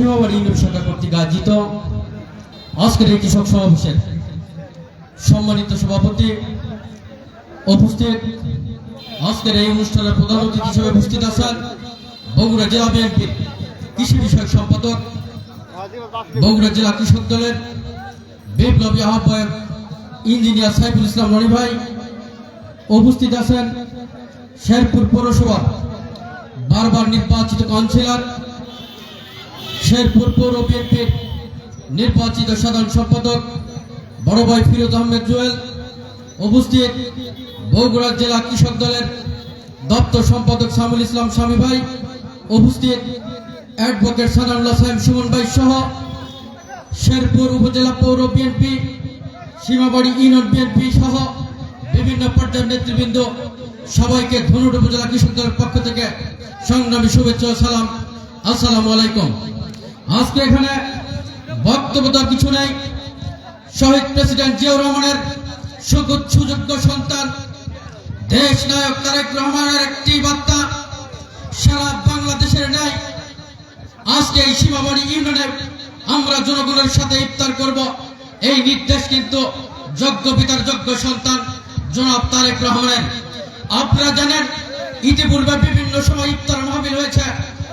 সীমাবাড়ি union শাখা কর্তৃক আয়োজিত আজকের এই কৃষক সমাবেশের সম্মানিত সভাপতি উপস্থিত। আজকের এই অনুষ্ঠানের প্রধান অতিথি হিসেবে উপস্থিত আছেন বগুড়া জেলা বিএনপির কৃষি বিষয়ক সম্পাদক, বগুড়া জেলা কৃষক দলের বিপ্লবী আহ্বায়ক ইঞ্জিনিয়ার সাইফুল ইসলাম রনি ভাই। উপস্থিত আছেন শেরপুর পৌরসভা বারবার নির্বাচিত কাউন্সিলর শেরপুর পৌর বিএনপির নির্বাচিত সাধারণ সম্পাদক বড় ভাই ফিরোজ আহমেদ জুয়েল, উপস্থিত বগুড়া জেলা কৃষক দলের দপ্তর সম্পাদক সামুল ইসলাম স্বামী ভাই, উপস্থিত অ্যাডভোকেট সানাউল্লাহ সাহেব সুমন ভাই সহ শেরপুর উপজেলা পৌর বিএনপি, সীমাবাড়ি ইউনিয়ন বিএনপি সহ বিভিন্ন পর্যায়ের নেতৃবৃন্দ সবাইকে ধনুট উপজেলা কৃষক দলের পক্ষ থেকে সংগ্রামী শুভেচ্ছা সালাম। আসসালামু আলাইকুম। আজকে এখানে বক্তব্য কিছু নেই। শহীদ প্রেসিডেন্ট জিয়াউর রহমানের সুযোগ সুযোগ্য সন্তান, দেশ নায়ক তারেক রহমানের একটি বার্তা, সারা বাংলাদেশের ন্যায় আজকে এই সীমাবাড়ি ইউনিয়নে আমরা জনগণের সাথে ইফতার করব। এই নির্দেশ কিন্তু যোগ্য পিতার যোগ্য সন্তান জনাব তারেক রহমানের। আপনারা জানেন, ইতিপূর্বে বিভিন্ন সময় ইফতার মাহফিল হয়েছে,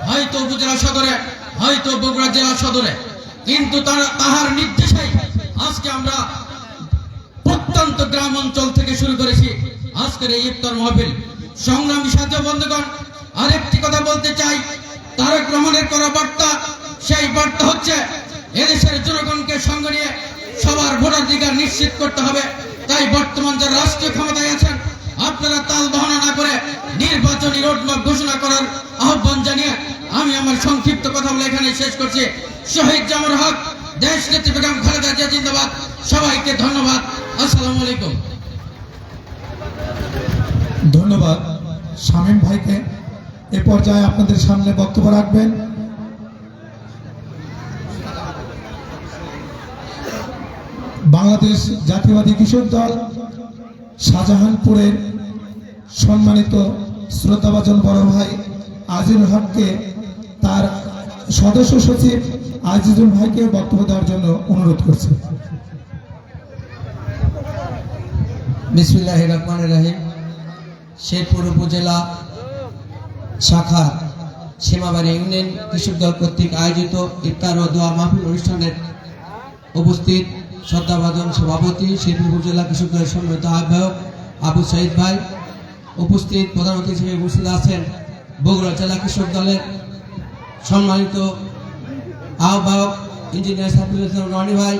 হয়তো উপজেলা সদরে। হয়তো বগুড়া জেলা সদরে। কিন্তু তার তাহার নির্দেশেই আজকে আমরা প্রত্যন্ত গ্রাম অঞ্চল থেকে শুরু করেছি আজকের এই ইফতার মাহফিল। সংগ্রামী সাথে বন্ধুগণ, আরেকটি কথা বলতে চাই। তারেক রহমানের করা বার্তা, সেই বার্তা হচ্ছে, এদেশের জনগণকে সঙ্গে নিয়ে সবার ভোটাধিকার নিশ্চিত করতে হবে। তাই বর্তমান যারা রাষ্ট্রীয় ক্ষমতায় আছেন, আপনারা তাল বহনা না করে নির্বাচনী রোডম্যাপ ঘোষণা করার আহ্বান জানিয়ে আমি আমার সংক্ষিপ্ত কথা বলে এখানে শেষ করছি। শহীদ জামর হক, দেশ নেত্রী বেগম খালেদা জিয়া জিন্দাবাদ। সবাইকে ধন্যবাদ। আসসালামু আলাইকুম। ধন্যবাদ। শামীম ভাইকে এ পর্যায়ে আপনাদের সামনে বক্তব্য রাখবেন। বাংলাদেশ জাতীয়বাদী কৃষক দল শাহজাহানপুরের সম্মানিত শ্রদ্ধাভাজন বড় ভাই আজিজুল হককে তার সদস্য সচিব আজিজুল ভাইকে বক্তব্য দেওয়ার জন্য অনুরোধ করছি। বিসমিল্লাহ রহমান রাহিম। শেরপুর উপজেলা শাখা সীমাবাড়ি ইউনিয়ন কৃষক দল কর্তৃক আয়োজিত ইফতার ও দোয়া মাহফিল অনুষ্ঠানের উপস্থিত শ্রদ্ধাভাজন সভাপতি, শেরপুর উপজেলা কৃষক দলের সম্মানিত আহ্বায়ক আবু সাইদ ভাই। উপস্থিত প্রধান অতিথি হিসেবে উপস্থিত আছেন বগুড়া জেলা কৃষক দলের সম্মানিত আহ্বায়ক ইঞ্জিনিয়ার সাইফুল ইসলাম রনি ভাই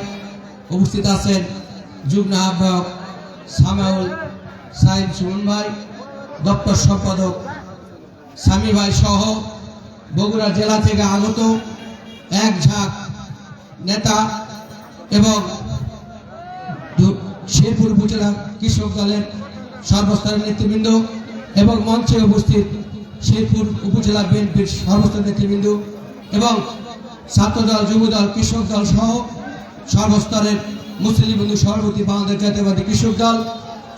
উপস্থিত আছেন যুগ্ম আহ্বায়ক সামাউল সাইদ সুমন ভাই, দপ্তর সম্পাদক স্বামী ভাই সহ বগুড়া জেলা থেকে আগত এক ঝাঁক নেতা এবং শেরপুর উপজেলা কৃষক দলের সর্বস্তরের নেতৃবৃন্দ এবং মঞ্চে উপস্থিত শেরপুর উপজেলা বিএনপির সর্বস্তরের নেতৃবৃন্দ এবং ছাত্রদল, যুবদল, কৃষক দল সহ সর্বস্তরের মুসলিম বন্ধু সভাপতি বাংলাদেশ জাতীয়বাদী কৃষক দল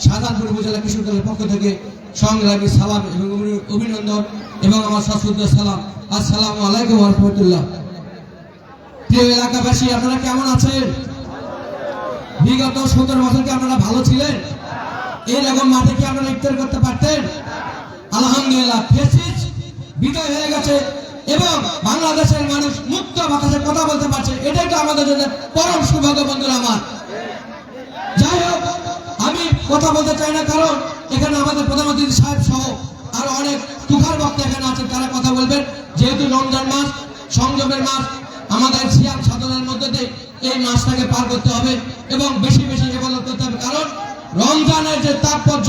সাধারণপুর উপজেলা কৃষক দলের পক্ষ থেকে সংগ্রামী সালাম এবং অভি- অভিনন্দন এবং আমার সশ্রদ্ধ সালাম। আসসালামু আলাইকুম রহমতুল্লাহ। প্রিয় এলাকাবাসী, আপনারা কেমন আছেন? বিগত সতেরো বছর কি আপনারা ভালো ছিলেন? এইরকম মাঠে কি আপনারা ইফতার করতে পারতেন? আলহামদুলিল্লাহ, ফেসিস, বিদায় হয়ে গেছে এবং বাংলাদেশের মানুষ মুক্ত বাতাসে কথা বলতে পারছে। এটাই তো আমাদের জন্য পরম সৌভাগ্য বন্ধুরা আমার। যাই হোক, আমি কথা বলতে চাই না, কারণ এখানে আমাদের প্রধানমন্ত্রী সাহেব সহ আরও অনেক তুখার বক্তা এখানে আছেন, তারা কথা বলবেন। যেহেতু রমজান মাস, সংযমের মাস, আমাদের সিয়াম সাধনার মধ্যে দিয়ে এই মাসটাকে পার করতে হবে এবং বেশি বেশি ইবাদত করতে হবে। কারণ রমজানের যে তাৎপর্য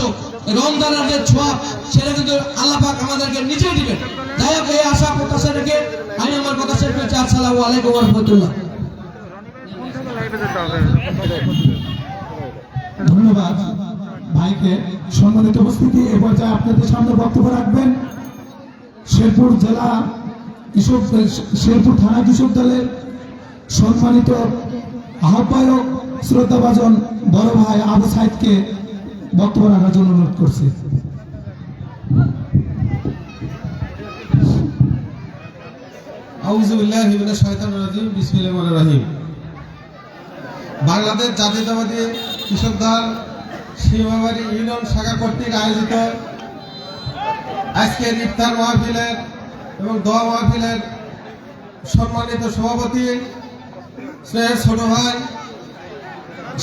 রমজানের যে ছোঁয়া, সেটা কিন্তু আল্লাহ পাক আমাদেরকে নিজেই দিবেন। যাই হোক, এই আশা প্রত্যাশা রেখে আমি আমার কথা শেষ করছি। আসসালামু আলাইকুম রহমতুল্লাহ। ধন্যবাদ ভাইকে। সম্মানিত উপস্থিতি, এ পর্যায়ে আপনাদের সামনে বক্তব্য রাখবেন। শেরপুর জেলা কৃষক শেরপুর থানা কৃষক দলের সম্মানিত আহ্বায়ক, শ্রদ্ধাভাজন বড় ভাই আবু সাইদকে বক্তব্য রাখার জন্য অনুরোধ করছি। বাংলাদেশ জাতীয়তাবাদী কৃষক সীমাবাড়ি ইউনিয়ন শাখা কর্তৃক আয়োজিত আজকের ইফতার মাহফিলের এবং দোয়া মাহফিলের সম্মানিত সভাপতি স্নেহের ছোট ভাই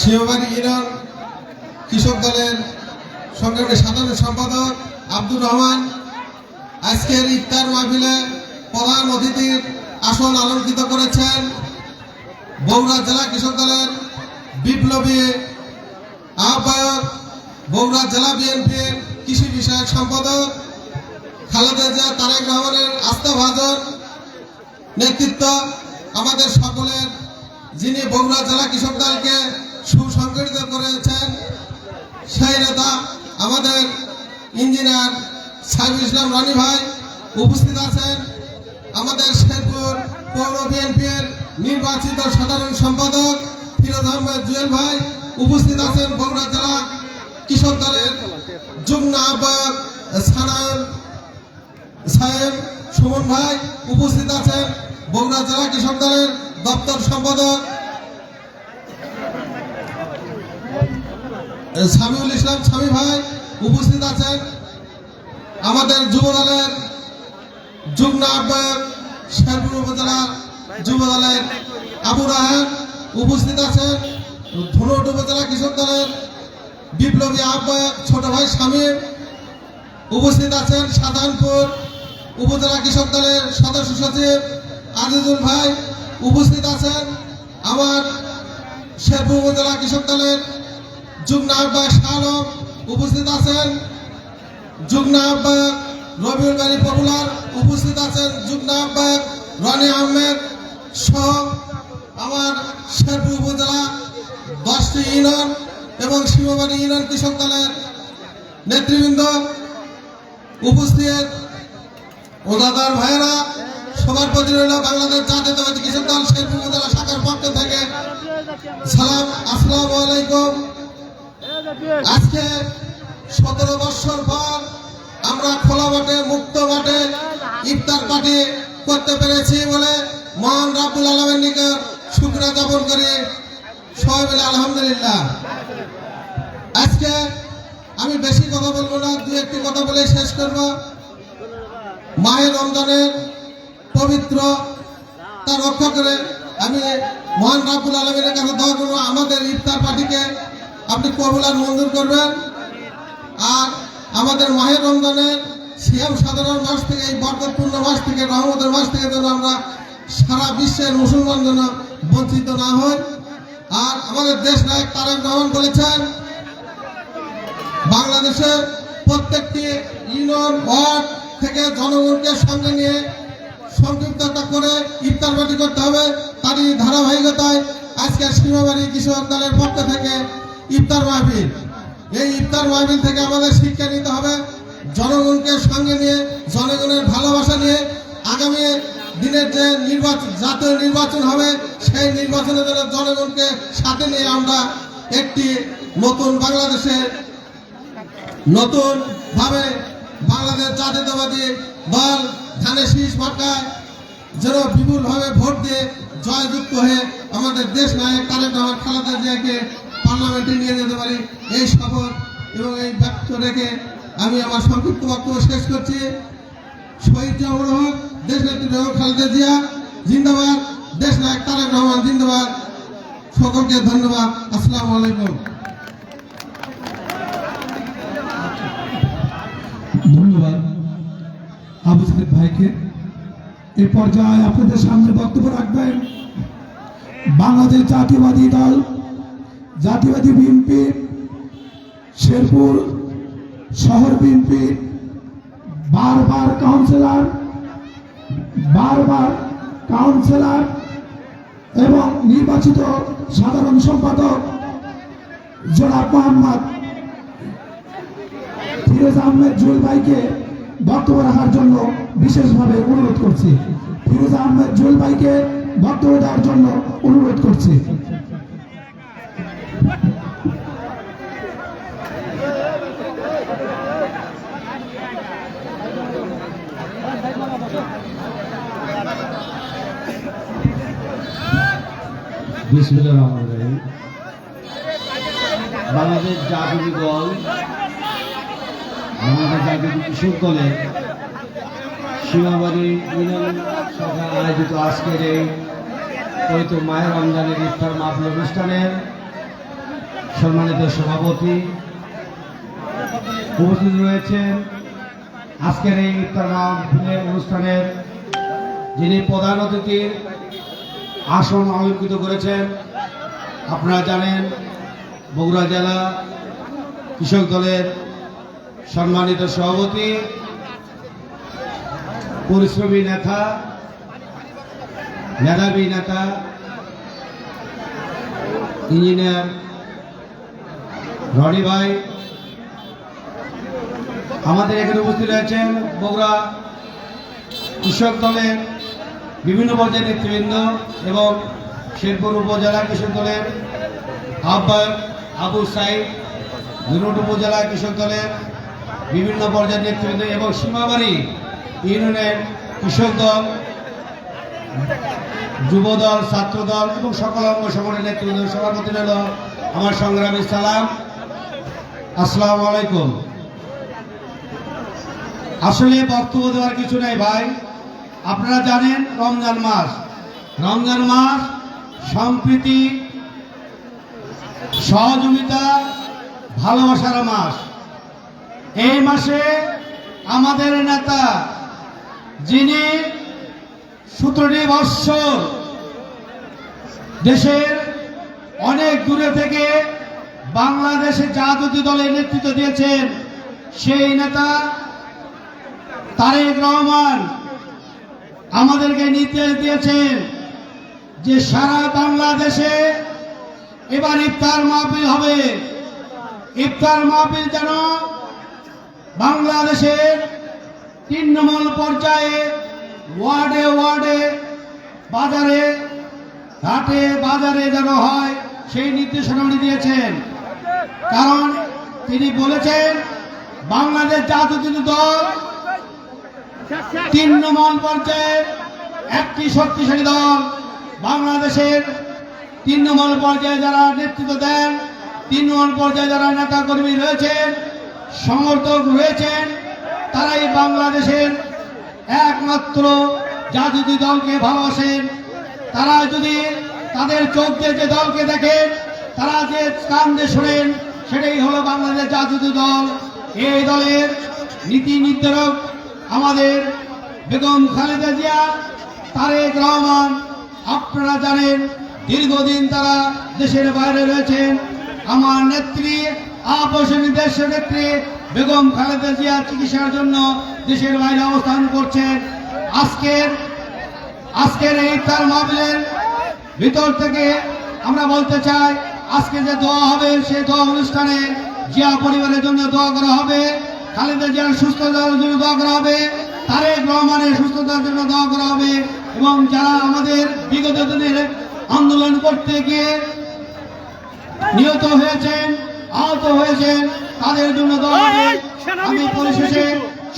সীমাবাড়ি ইউনিয়ন কৃষক দলের সংগ্রামী সাধারণ সম্পাদক আব্দুর রহমান, আজকের ইফতার মাহফিলে প্রধান অতিথির আসন অলঙ্কৃত করেছেন বগুড়া জেলা কৃষক দলের বিপ্লবী আহ্বায়ক, বগুড়া জেলা বিএনপির কৃষি বিষয়ক সম্পাদক খালেদা জিয়া, তারেক রহমানের আস্থাভাজন নেতৃত্ব আমাদের সকলের যিনি বগুড়া জেলা কৃষক দলকে সুসংগঠিত করেছেন। সেই আমাদের ইঞ্জিনিয়ার সাইফুল ইসলাম রানী ভাই উপস্থিত আছেন। আমাদের শেরপুর পৌর বিএনপির নির্বাচিত সাধারণ সম্পাদক ফিরোজ আহমেদ জুয়েল ভাই উপস্থিত আছেন বগুড়া জেলা কৃষক দলের যুগ্ম আহ্বায়ক সানায়ন সাহেব সুমন ভাই উপস্থিত আছেন। বগুড়া জেলা কৃষক দলের দপ্তর সম্পাদক সামিউল ইসলাম স্বামী ভাই উপস্থিত আছেন। আমাদের যুব দলের যুগ্ম আহ্বায়ক শেরপুর উপজেলা যুব দলের আবু রাহান উপস্থিত আছেন। ধুনট উপজেলা কৃষক দলের বিপ্লবী আহ্বায়ক ছোট ভাই স্বামীর উপস্থিত আছেন। সাধারণপুর উপজেলা কৃষক দলের সদস্য সচিব আজিজুল ভাই উপস্থিত আছেন। আমার শেরপুর উপজেলা কৃষক দলের উপস্থিত আছেন। উপস্থিত আছেন। আহমেদ আমার উপজেলা এবং নেতৃবৃন্দ উপস্থিত। ওদাদার ভাইয়েরা, সবার প্রতি রইল বাংলাদেশ জাতীয়তাবাদী কৃষক দল শেরপুর উপজেলা শাখার পক্ষ থেকে সালাম, আসসালামু আলাইকুম। আজকে সতেরো বছর পর আমরা খোলা মাঠে মুক্ত মাঠে ইফতার পার্টি করতে পেরেছি বলে মহান রাবুল আলমের নিকট শুক্রিয়া জ্ঞাপন করি। সবাই মিলে আলহামদুলিল্লাহ। আজকে আমি বেশি কথা বলব না, দু একটি কথা বলে শেষ করব। মায়ের রমজানের পবিত্র তা রক্ষা করে আমি মহান রাবুল আলমের কাছে দোয়া করব, আমাদের ইফতার পার্টিকে আপনি কবুল মঞ্জুর করবেন। আর আমাদের মাহের রমজানের সিয়াম সাধারণ মাস থেকে, এই বরকতপূর্ণ মাস থেকে, রহমতের মাস থেকে যেন আমরা সারা বিশ্বের মুসলমান যেন বঞ্চিত না হই। আর আমাদের দেশ নায়ক তারেক রহমান বলেছেন, বাংলাদেশের প্রত্যেকটি ইউনিয়ন ওয়ার্ড থেকে জনগণকে সঙ্গে নিয়ে সংযুক্ততা করে ইফতার করতে হবে। তারই ধারাবাহিকতায় আজকে সীমাবাড়ি কৃষক দলের পক্ষ থেকে ইফতার মাহফিল। এই ইফতার মাহফিল থেকে আমাদের শিক্ষা নিতে হবে জনগণকে সঙ্গে নিয়ে, জনগণের ভালোবাসা নিয়ে আগামী দিনের যে নির্বাচন জাতীয় নির্বাচন হবে, সেই নির্বাচনের জন্য জনগণকে সাথে নিয়ে আমরা একটি নতুন বাংলাদেশের নতুন ভাবে বাংলাদেশ জাতীয়তাবাদী দল ধানের শীষ মার্কায় যেন বিপুল ভাবে ভোট দিয়ে জয়যুক্ত হয়ে আমাদের দেশ নায়ক তারেক রহমান খালেদা জিয়াকে পার্লামেন্টে নিয়ে যেতে পারি। এই শপথ এবং এই ব্যক্ত রেখে আমি আমার সংক্ষিপ্ত বক্তব্য শেষ করছি। শহীদ জিয়াউর হক দেশ নেত্রী খালেদা জিয়া, জিন্দাবাদ। দেশ নায়ক তারেক রহমান, জিন্দাবাদ। সকলকে ধন্যবাদ। আসসালামু আলাইকুম। ধন্যবাদ আবু সাহেব ভাইকে। এ পর্যায়ে আপনাদের সামনে বক্তব্য রাখবেন। বাংলাদেশ জাতীয়বাদী দল জাতীয়বাদী বিএনপি, শেরপুর শহর বিএনপি, বারবার কাউন্সিলর বারবার কাউন্সিলর এবং নির্বাচিত সাধারণ সম্পাদক জনাব মোহাম্মদ ফিরোজ আহমেদ জুয়েল ভাইকে বক্তব্য রাখার জন্য বিশেষভাবে অনুরোধ করছি। ফিরোজ আহমেদ জুয়েল ভাইকে বক্তব্য দেওয়ার জন্য অনুরোধ করছি। বাংলাদেশ জাতীয় দল, বাংলাদেশ জাতীয় কৃষক দলের সীমাবাড়ি ইউনিয়ন শাখা আয়োজিত আজকের এই পবিত্র মায়ের রমজানের ইফতার মাহফিল অনুষ্ঠানের সম্মানিত সভাপতি উপস্থিত রয়েছেন। আজকের এই ইফতার মাহফিলের অনুষ্ঠানের যিনি প্রধান অতিথির আসন অলঙ্কৃত করেছেন। আপনারা জানেন, বগুড়া জেলা কৃষক দলের সম্মানিত সভাপতি, পরিশ্রমী নেতা, মেধাবী নেতা, ইঞ্জিনিয়ার রনি ভাই। আমাদের এখানে উপস্থিত রয়েছেন বগুড়া কৃষক দলের বিভিন্ন পর্যায়ের নেতৃবৃন্দ এবং শেরপুর উপজেলা কৃষক দলের আহ্বায়ক আবু সাইদ ধুনুট উপজেলা কৃষক দলের বিভিন্ন পর্যায়ের নেতৃবৃন্দ এবং সীমাবাড়ি ইউনিয়নের কৃষক দল যুবদল ছাত্রদল এবং সকল অঙ্গ সংগঠনের নেতৃবৃন্দ। সভাপতি হল আমার সংগ্রামী সালাম। আসসালামু আলাইকুম। আসলে বক্তব্য দেওয়ার কিছু নাই ভাই। আপনারা জানেন রমজান মাস। রমজান মাস সম্প্রীতি, সহযোগিতা, ভালোবাসার মাস। এই মাসে আমাদের নেতা, যিনি সতেরোটি বৎসর দেশের অনেক দূরে থেকে বাংলাদেশে জাতীয় দলের নেতৃত্ব দিয়েছেন, সেই নেতা তারেক রহমান। আমাদেরকে নির্দেশ দিয়েছেন যে সারা বাংলাদেশে এবার ইফতার মাহফিল হবে। ইফতার মাহফিল যেন বাংলাদেশের তৃণমূল পর্যায়ে ওয়ার্ডে ওয়ার্ডে বাজারে, ঘাটে বাজারে যেন হয়, সেই নির্দেশনা উনি দিয়েছেন। কারণ তিনি বলেছেন, বাংলাদেশ জাতীয় দল নম্বর পর্যায়ের একটি শক্তিশালী দল বাংলাদেশের। নম্বর পর্যায়ে যারা নেতৃত্ব দেন তৃণমূল পর্যায়ে যারা নেতা কর্মী রয়েছেন, সমর্থক রয়েছেন, তারাই বাংলাদেশের একমাত্র জাতীয় দলকে ভালোবাসেন। তারা যদি তাদের চোখ দিয়ে যে দলকে দেখেন, তারা যে কান দিয়ে শোনেন, সেটাই হলো বাংলাদেশ জাতীয় দল। এই দলের নীতি নির্ধারক আমাদের বেগম খালেদা জিয়া, তারেক রহমান, আপনারা জানেন দীর্ঘদিন তারা দেশের বাইরে রয়েছেন। আমার নেত্রী আপসনী দেশের নেত্রী বেগম খালেদা জিয়া চিকিৎসার জন্য দেশের বাইরে অবস্থান করছেন। আজকের আজকের এই তার মাহফিলের ভিতর থেকে আমরা বলতে চাই, আজকে যে দোয়া হবে, সেই দোয়া অনুষ্ঠানে জিয়া পরিবারের জন্য দোয়া করা হবে। খালেদা জিয়ার সুস্থতার জন্য দোয়া করা হবে তারেক রহমানের সুস্থতার জন্য দোয়া করা হবে এবং যারা আমাদের বিগত দিনের আন্দোলন করতে গিয়ে নিহত হয়েছেন আহত হয়েছেন তাদের জন্য দোয়া হবে। আমি পরিশেষে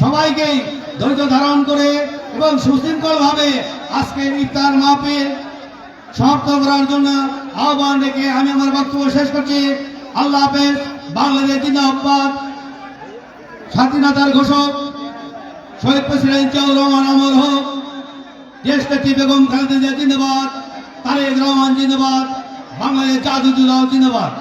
সবাইকেই ধৈর্য ধারণ করে এবং সুশৃঙ্খল ভাবে আজকের ইফতার মাহফিল সমাপ্ত করার জন্য আহ্বান রেখে আমি আমার বক্তব্য শেষ করছি। আল্লাহ হাফেজ বাংলাদেশ জিন্দাবাদ। স্বাধীনতার ঘোষক, শহীদ প্রেসিডেন্ট জিয়াউর রহমান আমল হোক, দেশ নেত্রী বেগম খালেদা জিয়া জিন্দাবাদ, তারেক রহমান জিন্দাবাদ, বাংলাদেশ জাদু জিন্দাবাদ।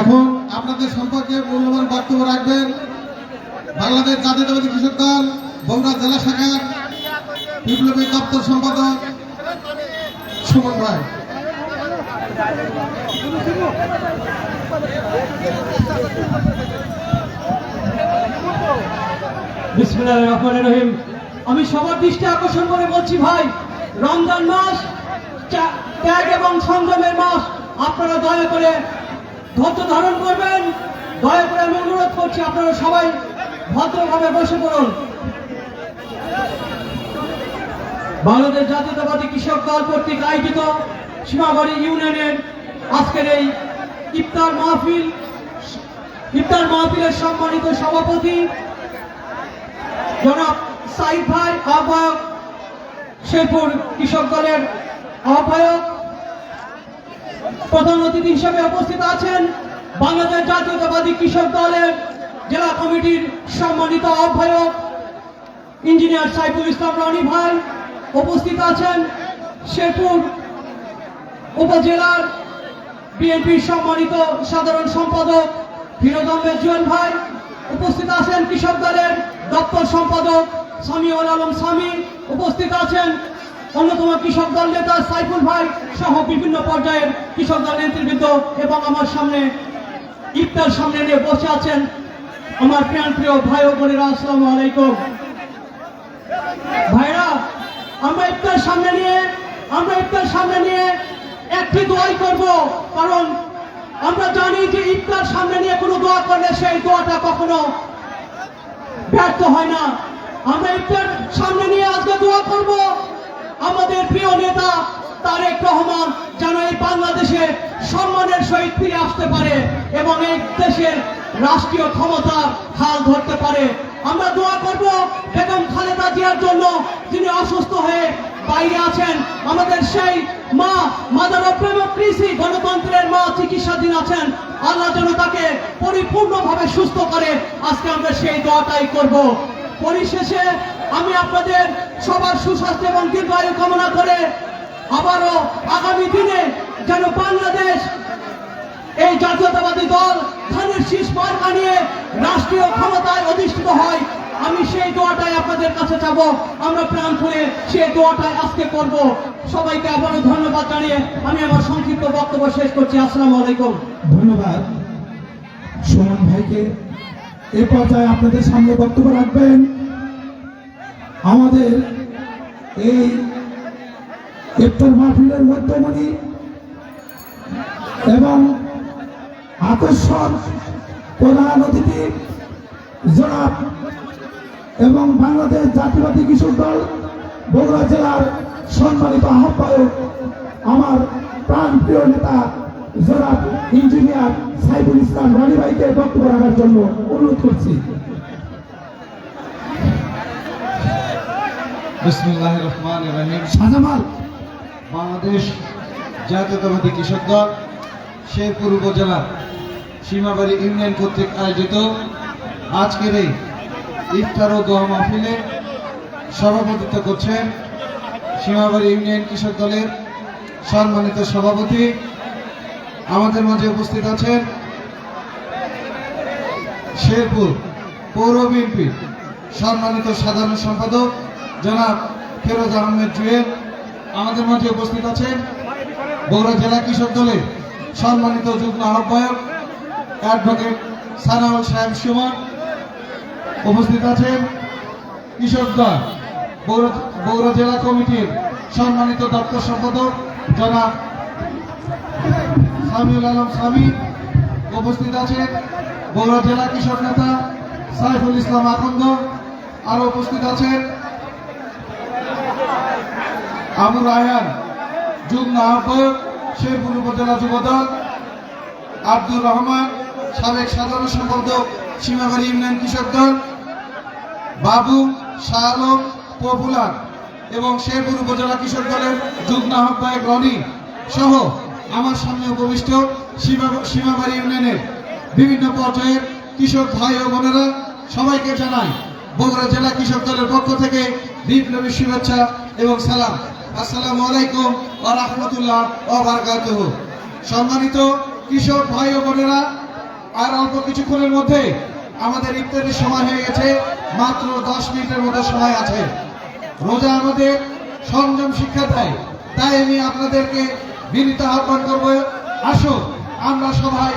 এখন আপনাদের সম্পর্কে মূল্যবান বক্তব্য রাখবেন। বাংলাদেশ জাতীয়তাবাদী কৃষক দল, বগুড়া জেলা শাখার বিপ্লবী দপ্তর সম্পাদক সুমন ভাই বিসমিল্লাহির রহিম। আমি সবার দৃষ্টি আকর্ষণ করে বলছি ভাই, রমজান মাস ত্যাগ এবং সংযমের মাস। আপনারা দয়া করে ধৈর্য ধারণ করবেন। দয়া করে আমি অনুরোধ করছি আপনারা সবাই ভদ্রভাবে বসে পড়ুন। বাংলাদেশ জাতীয়তাবাদী কৃষক দল কর্তৃক আয়োজিত সীমাবাড়ি ইউনিয়নের আজকের এই ইফতার মাহফিল, ইফতার মাহফিলের সম্মানিত সভাপতি জনাব সাইদ ভাই, আহ্বায়ক শেরপুর কৃষক দলের আহ্বায়ক প্রধান অতিথি হিসেবে উপস্থিত আছেন বাংলাদেশ জাতীয়তাবাদী কৃষক দলের জেলা কমিটির সম্মানিত আহ্বায়ক ইঞ্জিনিয়ার সাইফুল ইসলাম রনি ভাই উপস্থিত আছেন। শেরপুর উপজেলার বিএনপির সম্মানিত সাধারণ সম্পাদক ফিরোজ আহমেদ জুয়েল ভাই উপস্থিত আছেন। কৃষক দলের দপ্তর সম্পাদক সামিউল আলম সামি উপস্থিত আছেন। অন্যতম কৃষক দল নেতা সাইফুল ভাই সহ বিভিন্ন পর্যায়ের কৃষক দল নেতৃবৃন্দ এবং আমার সামনে ইফতার সামনে নিয়ে বসে আছেন আমার প্রিয় প্রিয় ভাই ও বোনেরা, আসসালামু আলাইকুম। ভাইরা, আমরা ইফতার সামনে নিয়ে, আমরা ইফতার সামনে নিয়ে একটি দোয়াই করব, কারণ আমরা জানি যে ইফতার সামনে নিয়ে কোনো দোয়া করলে সেই দোয়াটা কখনো ব্যর্থ হয় না। আমরা ইফতার সামনে নিয়ে আজকে দোয়া করব আমাদের প্রিয় নেতা তারেক রহমান যেন এই বাংলাদেশে সম্মানের সহিত ফিরে আসতে পারে এবং এই দেশের রাষ্ট্রীয় ক্ষমতার হাল ধরতে পারে। আমরা দোয়া করব বেগম খালেদা জিয়ার জন্য, যিনি অসুস্থ হয়ে বাইরে আছেন। আমাদের সেই মা মাদার প্রেম কৃষি গণতন্ত্রের মা চিকিৎসাধীন আছেন। আল্লাহ যেন তাকে পরিপূর্ণভাবে সুস্থ করে। আজকে আমরা সেই দোয়াটাই করব। পরিশেষে আমি আপনাদের সবার সুস্বাস্থ্য এবং দীর্ঘায়ু কামনা করে আবারও আগামী দিনে যেন বাংলাদেশ এই জাতীয়তাবাদী দল ধানের শীষ মার্কা নিয়ে রাষ্ট্রীয় ক্ষমতায় অধিষ্ঠিত হয়, আমি সেই দোয়াটাই আপনাদের কাছে চাবো। আমরা প্রাণ করে সেই দোয়াটাই আজকে করব। সবাইকে আবারও ধন্যবাদ জানিয়ে আমি আমার সংক্ষিপ্ত বক্তব্য শেষ করছি। আসসালামু আলাইকুম। ধন্যবাদ। সুমন ভাইকে এ পর্যায়ে আপনাদের সামনে বক্তব্য রাখবেন। আমাদের এই ইফতার মাহফিলের মধ্যমণি এবং আকর্ষণ প্রধান অতিথি জনাব এবং বাংলাদেশ জাতীয়বাদী কৃষক দল বগুড়া জেলার সম্মানিত আহ্বায়ক আমার প্রাণ প্রিয় নেতা জনাব ইঞ্জিনিয়ার সাইফুল ইসলাম রানী ভাইকে বক্তব্য রাখার জন্য অনুরোধ করছি। বিসমুল্লাহ রহমান রহিম। সাজামাল। বাংলাদেশ জাতীয়তাবাদী কৃষক দল শেরপুর উপজেলার সীমাবাড়ি ইউনিয়ন কর্তৃক আয়োজিত আজকের এই ইফতার ও দোয়া মাহফিলে সভাপতিত্ব করছেন সীমাবাড়ি ইউনিয়ন কৃষক দলের সম্মানিত সভাপতি। আমাদের মাঝে উপস্থিত আছেন শেরপুর পৌর বিএনপির সম্মানিত সাধারণ সম্পাদক জনাব ফেরোজ আহমেদ জুয়েল আমাদের মাঝে উপস্থিত আছেন। বগুড়া জেলা কৃষক দলের সম্মানিত যুগ্ম আহ্বায়ক অ্যাডভোকেট সানাউল সাহেব সুমন উপস্থিত আছেন। কৃষক দল বগুড়া জেলা কমিটির সম্মানিত দপ্তর সম্পাদক জনাব সামিউল আলম সামি উপস্থিত আছেন। বগুড়া জেলা কৃষক নেতা সাইফুল ইসলাম আকন্দ আরও উপস্থিত আছেন। আবু রায়হান যুগ্ম আহ্বায়ক, শেরপুর উপজেলা যুবদল আব্দুর রহমান, সাবেক সাধারণ সম্পাদক সীমাবাড়ি ইউনিয়ন কৃষক দল, বাবু শাহ আলম পপুলার এবং শেরপুর উপজেলা কৃষক দলের যুগ্ম আহ্বায়ক রনি সহ আমার সামনে উপবিষ্ট সীমাবাড়ি ইউনিয়নের বিভিন্ন পর্যায়ের কৃষক ভাই ও বোনেরা, সবাইকে জানাই বগুড়া জেলা কৃষক দলের পক্ষ থেকে বিপ্লবী শুভেচ্ছা এবং সালাম। আসসালামু আলাইকুম ও রহমতুল্লাহ ও বারকাতুহ। সম্মানিত কৃষক ভাই ও বোনেরা, আর অল্প কিছুক্ষণের মধ্যে আমাদের ইফতারের সময় হয়ে গেছে, মাত্র দশ মিনিটের মতো সময় আছে। রোজা আমাদের সংযম শিক্ষা দেয়, তাই আমি আপনাদেরকে বিনীত আহ্বান করব আসো আমরা সবাই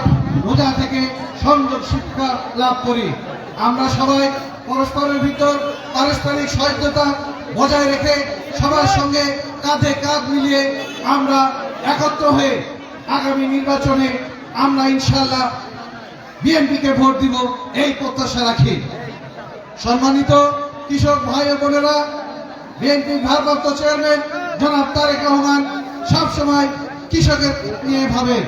রোজা থেকে সংযম শিক্ষা লাভ করি। আমরা সবাই পরস্পরের ভিতর পারস্পরিক সহায়তা বজায় রেখে সবার সঙ্গে কাঁধে কাঁধ মিলিয়ে আমরা একত্র হয়ে আগামী নির্বাচনে আমরা ইনশাল্লাহ বিএনপিকে ভোট দিব, এই প্রত্যাশা রাখি। সম্মানিত কৃষক ভাই ও বোনেরা, বিএনপির ভারপ্রাপ্ত চেয়ারম্যান জনাব তারেক রহমান সবসময় কৃষকের নিয়ে ভাবেন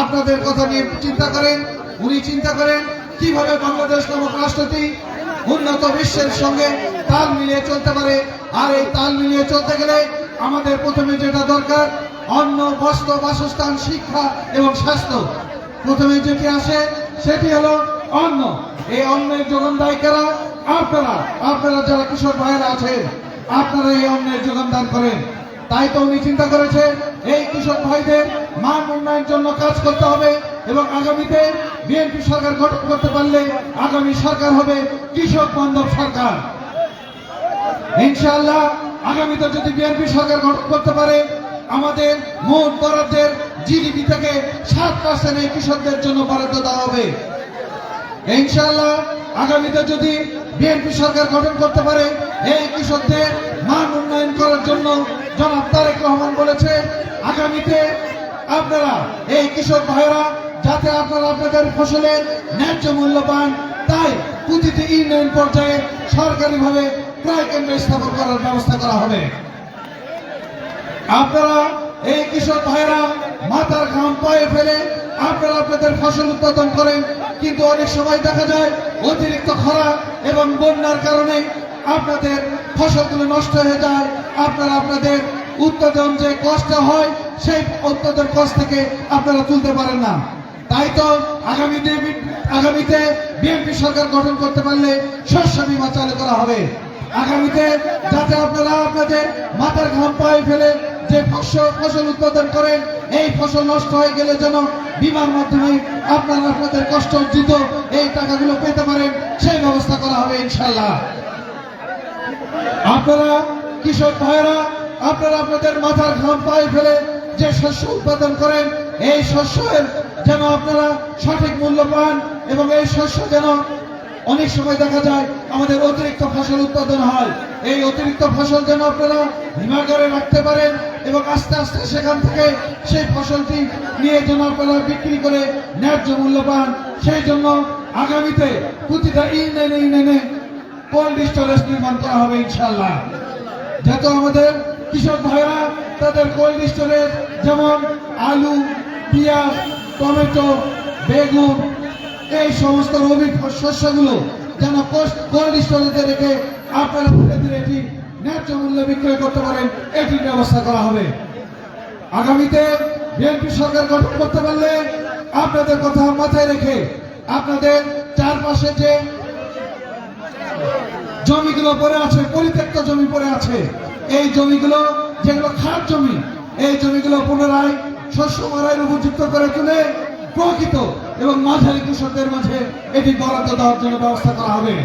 আপনাদের কথা নিয়ে চিন্তা করেন, উনি চিন্তা করেন কীভাবে বাংলাদেশ নামক রাষ্ট্রটি উন্নত বিশ্বের সঙ্গে তাল মিলিয়ে চলতে পারে। আর এই তাল মিলিয়ে চলতে গেলে আমাদের প্রথমে যেটা দরকার, অন্ন, বস্ত্র, বাসস্থান, শিক্ষা এবং স্বাস্থ্য। প্রথমে যেটি আসে, সেটি হলো অন্ন। এই অন্নের যোগান দেয় কারা? আপনারা। আপনারা যারা কৃষক ভাইয়েরা আছেন, আপনারা এই অন্নের যোগান দান করেন। তাই তো উনি চিন্তা করেছে, এই কৃষক ভাইদের মান উন্নয়নের জন্য কাজ করতে হবে এবং আগামীতে বিএনপি সরকার গঠন করতে পারলে আগামী সরকার হবে কৃষক বান্ধব সরকার। ইনশাআল্লাহ আগামীতে যদি বিএনপি সরকার গঠন করতে পারে, আমাদের মোট বরাদ্দের জিডিপি থেকে সাত পার্সেন্ট এই কৃষকদের জন্য বরাদ্দ দেওয়া হবে। ইনশাআল্লাহ আগামীতে যদি বিএনপি সরকার গঠন করতে পারে, এই কৃষকদের মান উন্নয়ন করার জন্য জনাব তারেক রহমান বলেছে, আগামীতে আপনারা, এই কৃষক ভাইরা যাতে আপনারা আপনাদের ফসলের ন্যায্য মূল্য পান, তাই প্রতিটি ইউনিয়ন পর্যায়ে সরকারিভাবে ক্রয় স্থাপন করার ব্যবস্থা করা হবে। আপনারা এই কৃষক ভাইরা মাথার ঘাম পায়ে ফেলে আপনারা আপনাদের ফসল উৎপাদন করেন, কিন্তু অনেক সময় দেখা যায় অতিরিক্ত খরা এবং বন্যার কারণে আপনাদের ফসলগুলো নষ্ট হয়ে যায়। আপনারা আপনাদের উৎপাদন যে কষ্ট হয়, সেই উৎপাদন কষ্ট থেকে আপনারা তুলতে পারেন না। তাই তো আগামীতে আগামীতে বিএনপি সরকার গঠন করতে পারলে শস্য বীমা চালু করা হবে। আগামীতে যাতে আপনারা আপনাদের মাথার ঘাম পায়ে ফেলে যে ফসল ফসল উৎপাদন করেন, এই ফসল নষ্ট হয়ে গেলে যেন বিমার মাধ্যমে আপনারা আপনাদের কষ্ট অর্জিত এই টাকাগুলো পেতে পারেন, সেই ব্যবস্থা করা হবে ইনশাল্লাহ আপনারা কৃষক ভাইরা আপনারা আপনাদের মাথার ঘাম পায়ে ফেলে যে শস্য উৎপাদন করেন, এই শস্যের যেন আপনারা সঠিক মূল্য পান এবং এই শস্য যেন অনেক সময় দেখা যায় আমাদের অতিরিক্ত ফসল উৎপাদন হয়। এই অতিরিক্ত ফসল যেন আপনারা হিমাগারে রাখতে পারেন এবং আস্তে আস্তে সেখান থেকে সেই ফসলটি নিয়ে যেন আপনারা বিক্রি করে ন্যায্য মূল্য পান। সেই জন্য আগামীতে প্রতিটা ইউনিয়নে ইউনিয়নে কোল্ড স্টোরেজ নির্মাণ করা হবে ইনশাল্লাহ যাতে আমাদের কৃষক ভাইরা তাদের কোল্ড স্টোরেজ যেমন আলু, পেঁয়াজ, টমেটো, বেগুন এই সমস্ত রবি শস্যগুলো যেন কোল্ড স্টোরেজে রেখে আপনারা ধীরে ধীরে এটি ন্যায্য মূল্যে বিক্রয় করতে পারেন এটির ব্যবস্থা করা হবে। আগামীতে বিএনপি সরকার গঠন করতে পারলে আপনাদের কথা মাথায় রেখে আপনাদের চারপাশে যে জমিগুলো পড়ে আছে, পরিত্যক্ত জমি পড়ে আছে, এই জমিগুলো যেগুলো খাট জমি, এই জমিগুলো পুনরায় শস্য মারাইয়ের উপযুক্ত করে তুলে প্রকৃত এবং মাঝারি কৃষকদের মাঝে এটি বরাদ্দ দেওয়ার জন্য ব্যবস্থা করা হবে।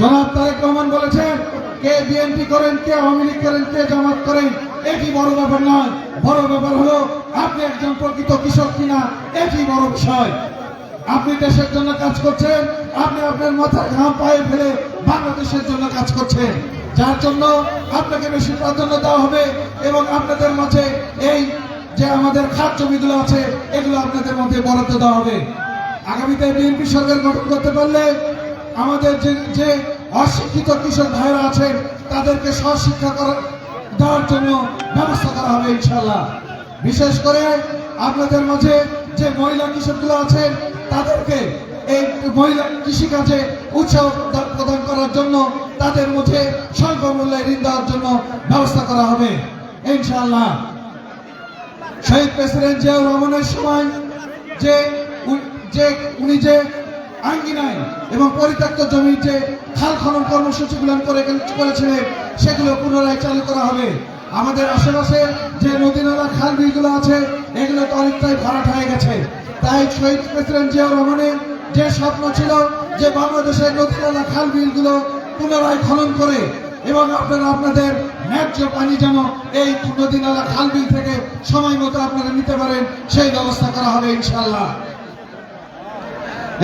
জনাব তারেক রহমান বলেছেন, কে বিএনপি করেন, কে আওয়ামী লীগ করেন, কে জামাত করেন, এটি বড় ব্যাপার নয়। বড় ব্যাপার হলো, আপনি একজন প্রকৃত কৃষক কিনা, এটি বড় বিষয়। আপনি দেশের জন্য কাজ করছেন, আপনি আপনার মাথার ঘাম পায়ে ফেলে বাংলাদেশের জন্য কাজ করছেন। যার জন্য আপনাকে বেশি প্রাধান্য দেওয়া হবে এবং আপনাদের মাঝে এই যে আমাদের খাত জমিগুলো আছে, এগুলো আপনাদের মধ্যে বরাদ্দ দেওয়া হবে। আগামীতে বিএনপি সরকার গঠন করতে পারলে আমাদের যে যে অশিক্ষিত কৃষক ভাইরা আছেন, তাদেরকে স্বশিক্ষা করা, দেওয়ার জন্য ব্যবস্থা করা হবে ইনশাল্লাহ বিশেষ করে আপনাদের মাঝে যে মহিলা কৃষকগুলো আছেন, তাদেরকে এই মহিলা কৃষিকাজে উৎসাহ প্রদান করার জন্য তাদের মধ্যে স্বল্প মূল্যে ঋণ দেওয়ার জন্য ব্যবস্থা করা হবে। ইনশাআল্লাহ। শহীদ প্রেসিডেন্ট জিয়াউর রহমানের সময় যে যে উনি যে আঙ্গিনায় এবং পরিত্যক্ত জমির যে খাল খনন কর্মসূচিগুলো করে করেছিলেন সেগুলো পুনরায় চালু করা হবে। আমাদের আশেপাশে যে নদী নালা খাল বিলগুলো আছে, এগুলো তো অনেকটাই ভরাট হয়ে গেছে। তাই শহীদ প্রেসিডেন্ট জিয়াউর রহমানের যে স্বপ্ন ছিল যে বাংলাদেশের নদী নালা খাল বিলগুলো পুনরায় খনন করে এবং আপনারা আপনাদের ন্যায্য পানি যেন এই নদী নালা খাল বিল থেকে সময় মতো আপনারা নিতে পারেন, সেই ব্যবস্থা করা হবে ইনশাল্লাহ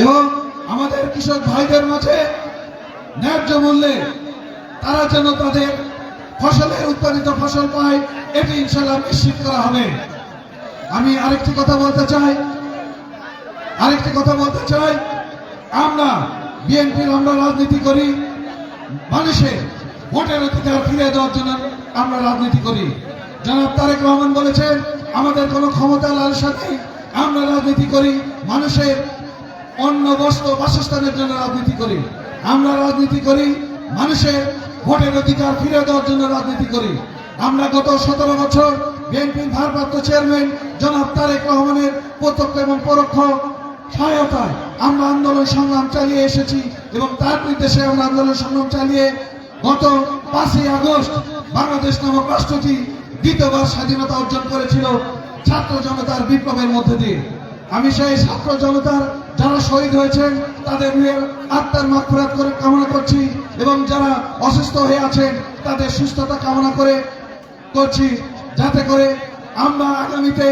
এবং আমাদের কৃষক ভাইদের মাঝে ন্যায্য মূল্যে তারা যেন তাদের ফসলের উৎপাদিত ফসল পায়, এটি ইনশাল্লাহ নিশ্চিত করা হবে। আমি আরেকটি কথা বলতে চাই, আরেকটি কথা বলতে চাই, আমরা বিএনপির আমরা রাজনীতি করি, মানুষের ভোটের অধিকার ফিরে দেওয়ার জন্য আমরা রাজনীতি করি। জনাব তারেক রহমান বলেছেন, আমাদের কোনো ক্ষমতা লালসা নেই আমরা রাজনীতি করি, মানুষের অন্ন বস্ত্র বাসস্থানের জন্য রাজনীতি করি। আমরা রাজনীতি করি, মানুষের ভোটের অধিকার ফিরে দেওয়ার জন্য রাজনীতি করি। আমরা গত সতেরো বছর বিএনপির ভারপ্রাপ্ত চেয়ারম্যান জনাব তারেক রহমানের প্রত্যক্ষ এবং পরোক্ষ সহায়তায় আমরা আন্দোলন সংগ্রাম চালিয়ে এসেছি এবং তার নির্দেশে আমরা আন্দোলন সংগ্রাম চালিয়ে গত পাঁচই আগস্ট বাংলাদেশ নামক রাষ্ট্রটি দ্বিতীয়বার স্বাধীনতা অর্জন করেছিল ছাত্র জনতার বিপ্লবের মধ্যে দিয়ে। আমি সেই ছাত্র জনতার যারা শহীদ হয়েছেন, তাদের আত্মার মাগফিরাত করে কামনা করছি এবং যারা অসুস্থ হয়ে আছেন, তাদের সুস্থতা কামনা করে করছি যাতে করে আমরা আগামীতে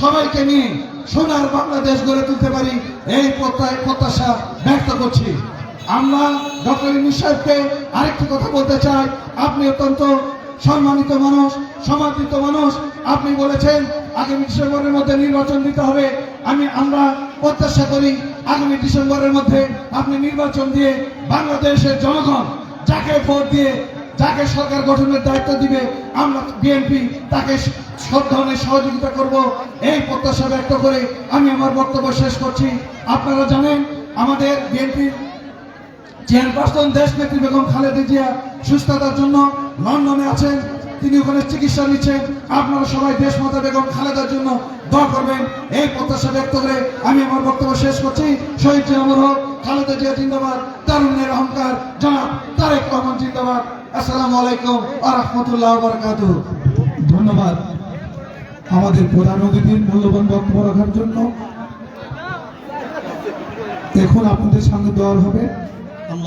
সবাইকে নিয়ে সোনার বাংলাদেশ গড়ে তুলতে পারি, এই প্রত্যাশা ব্যক্ত করছি। আমরা ডক্টর ইউনুস সাহেবকে আরেকটি কথা বলতে চাই। আপনি অত্যন্ত সম্মানিত মানুষ, সমাদৃত মানুষ। আপনি বলেছেন আগামী ডিসেম্বরের মধ্যে নির্বাচন দিতে হবে। আমি, আমরা প্রত্যাশা করি আগামী ডিসেম্বরের মধ্যে আপনি নির্বাচন দিয়ে বাংলাদেশের জনগণ যাকে ভোট দিয়ে, যাকে সরকার গঠনের দায়িত্ব দিবে, আমরা বিএনপি তাকে সব ধরনের সহযোগিতা করব। এই প্রত্যাশা ব্যক্ত করে আমি আমার বক্তব্য শেষ করছি। আপনারা জানেন, আমাদের বিএনপির চেয়ারপারসন দেশ নেত্রী বেগম খালেদা জিয়া সুস্থতার জন্য লন্ডনে আছেন। তিনি ওখানে চিকিৎসা নিচ্ছেন। আপনারা সবাই দেশ মাতা বেগম খালেদার জন্য দোয়া করবেন। এই প্রত্যাশা ব্যক্ত করে আমি আমার বক্তব্য শেষ করছি। শহীদ জিয়ামুর হক, খালেদা জিয়া জিন্দাবাদ, তারুণ্যের অহংকার। জনাব তারেক রহমান জিন্দাবাদ। আসসালামু আলাইকুম আ রহমতুল্লাহ বারকাতু ধন্যবাদ আমাদের প্রধান অতিথির মূল্যবান বক্তব্য রাখার জন্য। এখন আপনাদের সামনে দোয়ার হবে।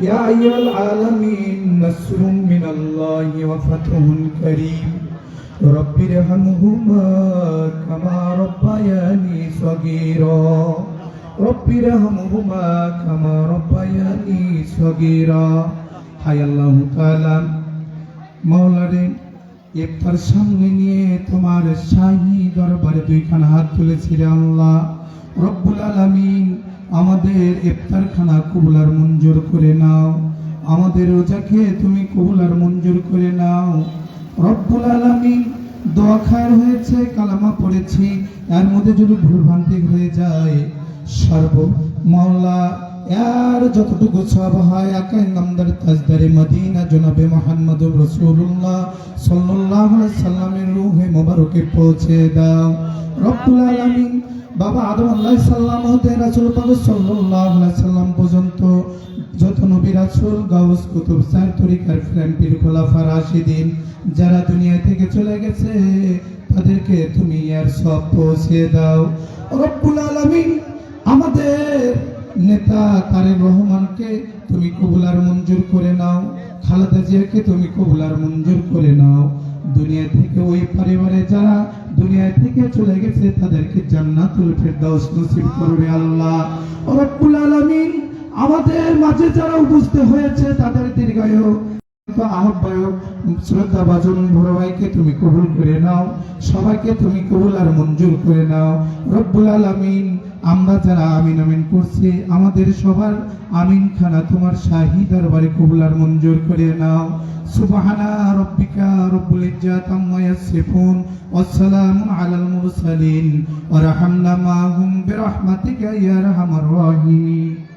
يا أيها العالمين نصر من الله وفتح كريم رب ارحمهما كما ربياني صغيرا رب ارحمهما كما ربياني صغيرا حي الله تعالى মাওলারে ইফতার সামনে নিয়ে তোমার শাহী দরবারে দুইখানা হাত তুলেছি রে আল্লাহ রব্বুল আলামিন আমাদের ইফতার খানা কবুলার মঞ্জুর করে নাও। আমাদের রোজাকে তুমি কবুলার মঞ্জুর করে নাও। রব্বুল আলামিন দোয়া খায়ের হয়েছে, কালামা পড়েছি, এর মধ্যে যদি ভুলভ্রান্তি হয়ে যায়, সর্ব মাওলা, এর যতটুকু সব হয় একাই নামদার তাজদারে মদিনা জনাবে মোহাম্মদুর রসুল্লাহ আলাইহি সাল্লামের রূহে মোবারকে পৌঁছে দাও। রব্বুল আলামিন বাবা আদম আলাইহিস সালাম হতে রাসূল পাক আলাইহি সাল্লাম পর্যন্ত যত নবী রাসূল, গাউস, কুতুব, সার, তরিকার ফ্রেন্ডির খোলাফা, রাশিদিন যারা দুনিয়া থেকে চলে গেছে, তাদেরকে তুমি আর সব পৌঁছে দাও। রব্বুল আলামিন আমাদের নেতা তারেক রহমানকে তুমি কবুলার মঞ্জুর করে নাও। খালেদা জিয়াকে তুমি কবুলার মঞ্জুর করে নাও। দুনিয়া থেকে ওই পরিবারে যারা দুনিয়া থেকে চলে গেছে, তাদেরকে জান্নাতুল ফেরদাউস নসিব করবে আল্লাহ। রব্বুল আলামিন, আমাদের মাঝে যারা উপস্থিত হয়েছে, তাদের দীর্ঘায়ু তুমি কবুল করে নাও, সবাইকে তুমি কবুল আর মঞ্জুর করে নাও। রব্বুল আলামিন আমরা যারা আমিন আমিন করছি, আমাদের সবার আমিন খানা তোমার শাহী দরবারে কবুলার মঞ্জুর করে নাও। সুবাহানা রব্বিকা রব্বুল ইজ্জাত আম্মা ইয়াসিফুন ওয়াসসালামু আলাল মুরসালিন। ওয়া রাহামনা মাহুম বিরহমাতিকা ইয়া আরহামার রাহিমিন।